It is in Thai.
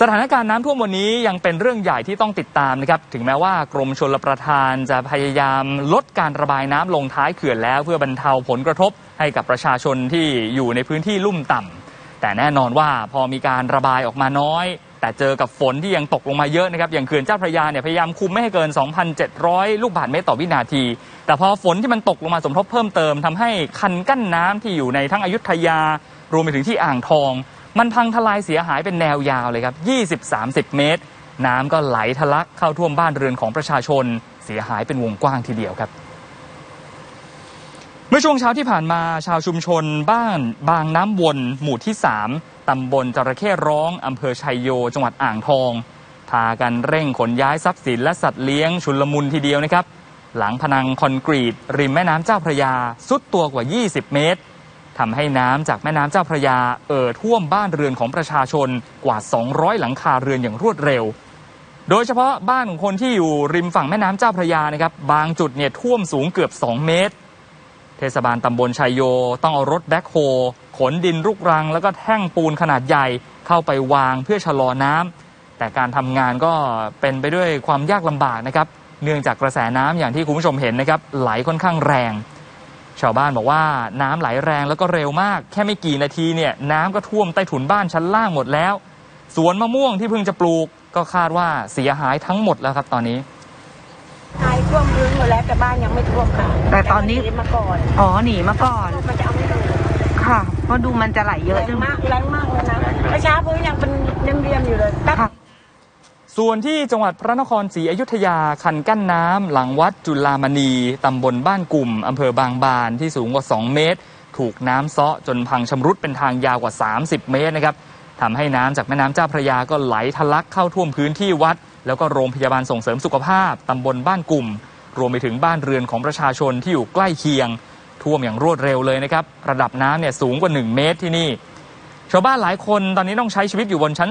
สถานการณ์น้ำท่วมวันนี้ยังเป็นเรื่องใหญ่ที่ต้องติดตามนะครับ ถึงแม้ว่ากรมชลประทานจะพยายามลดการระบายน้ำลงท้ายเขื่อนแล้ว เพื่อบรรเทาผลกระทบให้กับประชาชนที่อยู่ในพื้นที่ลุ่มต่ำแต่แน่นอนว่าพอมีการระบายออกมาน้อย แต่เจอกับฝนที่ยังตกลงมาเยอะนะครับ อย่างเขื่อนเจ้าพระยาเนี่ยพยายามคุมไม่ให้เกิน 2,700 ลูกบาศก์เมตรต่อวินาที แต่พอฝนที่มันตกลงมาสมทบเพิ่มเติมทำให้คันกั้นน้ำที่อยู่ในทั้งอยุธยารวมไปถึงที่อ่างทอง มันพังทลายเสียหายเป็นแนวยาวเลยครับ 20-30 เมตร น้ำก็ไหลทะลักเข้าท่วมบ้านเรือนของประชาชน เสียหายเป็นวงกว้างทีเดียวครับ เมื่อช่วงเช้าที่ผ่านมาชาวชุมชนบ้านบางน้ำวนหมู่ที่ 3 ตำบลจระเข้ร้องอำเภอชัยโย จังหวัดอ่างทอง พากันเร่งขนย้ายทรัพย์สินและสัตว์เลี้ยงชุลมุนทีเดียวนะครับ หลังพนังคอนกรีต ริมแม่น้ำเจ้าพระยาสุดตัวกว่า 20 เมตร ทำให้น้ำจากแม่น้ำเจ้าพระยาเอ่อท่วมบ้านเรือนของประชาชนกว่า 200 หลังคาเรือนอย่างรวดเร็ว โดยเฉพาะบ้านของคนที่อยู่ริมฝั่งแม่น้ำเจ้าพระยานะครับบางจุดเนี่ยท่วมสูงเกือบ 2 เมตร เทศบาลตำบลชัยโย ต้องเอารถแบ็คโฮขนดินรุกรัง แล้วก็แท่งปูนขนาดใหญ่เข้าไปวางเพื่อชะลอน้ำแต่การทำงานก็เป็นไปด้วยความยากลำบากนะครับเนื่องจากกระแสน้ำอย่างที่คุณผู้ชมเห็นนะครับไหลค่อนข้างแรง ชาวบ้านบอกว่าน้ำไหลแรงแล้วก็เร็วมาก แค่ไม่กี่นาทีเนี่ยน้ำก็ท่วมใต้ถุนบ้านชั้นล่างหมดแล้ว สวนมะม่วงที่เพิ่งจะปลูกก็คาดว่าเสียหายทั้งหมดแล้วครับตอนนี้ทายท่วมพื้นหมดแล้วแต่บ้านยังไม่ท่วมค่ะแต่ตอนนี้มัมาก่อนอ๋อหนีมาก่อนมันจะเอาไม่อยู่ค่ะเพราะดูมันจะไหลเยแรอะงจังมากแรงมากเลยนะเมื่อเช้าพื้นยังเป็นเรียมๆอยู่เลยแป๊บค่ะ ส่วนที่จังหวัดพระนครศรีอยุธยาคันกั้นน้ำหลังวัดจุลามณีตำบลบ้านกลุ่มอำเภอบางบานที่สูงกว่า 2 เมตร ถูกน้ำเซาะจนพังชำรุดเป็นทางยาวกว่า 30 เมตรนะครับทำให้น้ำจากแม่น้ำเจ้าพระยาก็ไหลทะลักเข้าท่วมพื้นที่วัด แล้วก็โรงพยาบาลส่งเสริมสุขภาพตำบลบ้านกลุ่ม รวมไปถึงบ้านเรือนของประชาชนที่อยู่ใกล้เคียง ท่วมอย่างรวดเร็วเลยนะครับระดับน้ำเนี่ยสูงกว่า 1 เมตรที่นี่ชาวบ้านหลายคนตอนนี้ต้องใช้ชีวิตอยู่บนชั้น